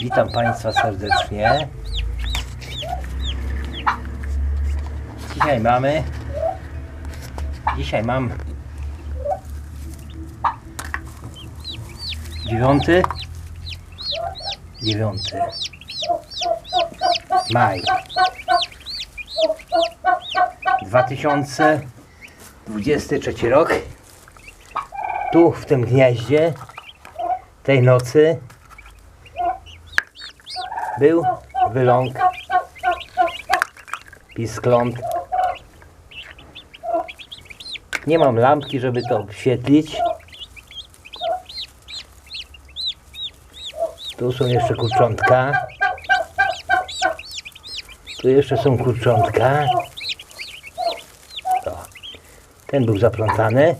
Witam Państwa serdecznie. Dzisiaj mamy. Dzisiaj mam. Dziewiąty. Dziewiąty. Maj. 2023 rok. Tu w tym gnieździe tej nocy był wyląk, piskląt. Nie mam lampki, żeby to oświetlić. Tu są jeszcze kurczątka. Tu jeszcze są kurczątka. To. Ten był zaplątany.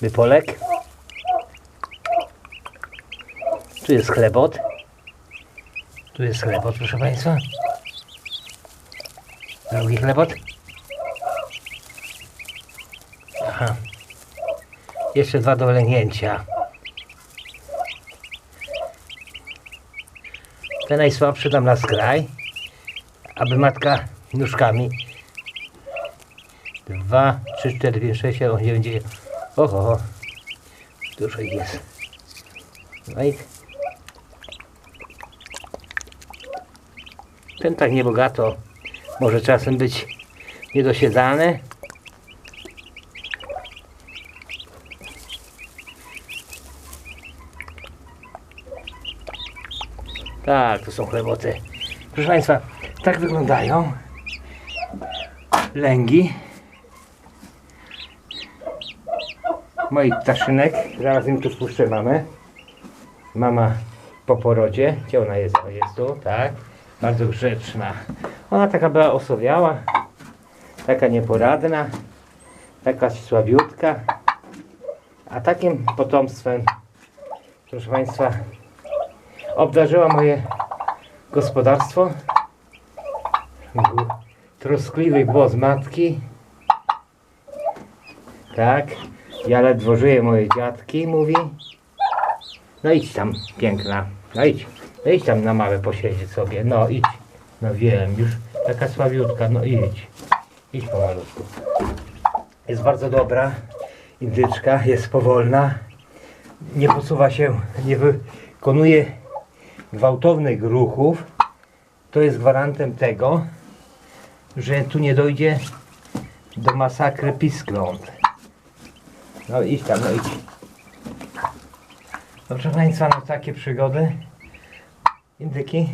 Wypolek. Tu jest chlebot. Tu jest chlebot, proszę Państwa. Drugi chlebot. Aha. Jeszcze dwa do wlęgnięcia. Te najsłabsze dam na skraj, aby matka nóżkami. Dwa, trzy, cztery, pięć, sześć, siedem, osiem, dziewięć, dziesięć. Oho, dużo jest. No ten tak niebogato może czasem być niedosiedzany. Tak, to są chleboty. Proszę Państwa, tak wyglądają lęgi moich ptaszynek. Zaraz im tu spuszczę mamę. Mama po porodzie. Gdzie ona jest? O, jest tu, tak. Bardzo grzeczna. Ona taka była osowiała, taka nieporadna, taka słabiutka. A takim potomstwem, proszę Państwa, obdarzyła moje gospodarstwo. Troskliwy głos matki. Tak. Ja ledwo żyję, moje dziadki, mówi. No idź tam, piękna. No idź. Idź tam na małe posiedzieć sobie. No idź. No wiem, już taka słabiutka. No idź. Idź pomalutku. Jest bardzo dobra. Indyczka jest powolna. Nie posuwa się, nie wykonuje gwałtownych ruchów. To jest gwarantem tego, że tu nie dojdzie do masakry piskląt. No idź tam, no idź. Proszę Państwa, no takie przygody. Indyki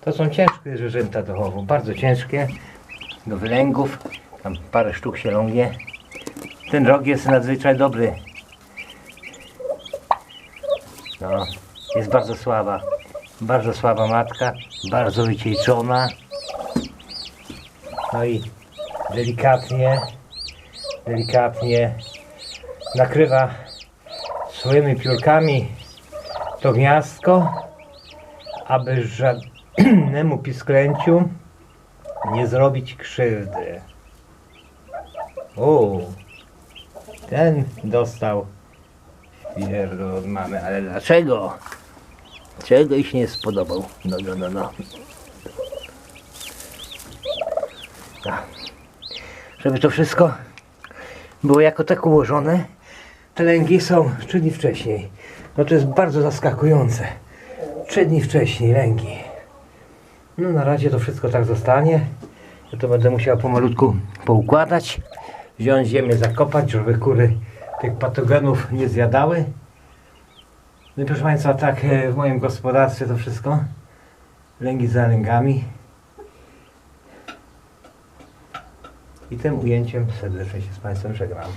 to są ciężkie zwierzęta do chowu, bardzo ciężkie. Do wylęgów, tam parę sztuk się lągnie. Ten rok jest nadzwyczaj dobry. No, jest bardzo słaba. Bardzo słaba matka, bardzo wycieńczona. No i delikatnie, delikatnie nakrywa swoimi piórkami to gniazdko, aby żadnemu pisklęciu nie zrobić krzywdy. O, ten dostał pierdol od mamy, ale dlaczego? Czego ich nie spodobał? No, no, no, no. Żeby to wszystko było jako tak ułożone, te lęgi są dni wcześniej. No to jest bardzo zaskakujące. Trzy dni wcześniej lęgi. No na razie to wszystko tak zostanie. Ja to będę musiał pomalutku poukładać. Wziąć ziemię, zakopać, żeby kury tych patogenów nie zjadały. No i proszę Państwa, tak e, w moim gospodarstwie to wszystko. Lęgi za lęgami. I tym ujęciem serdecznie się z Państwem żegnam.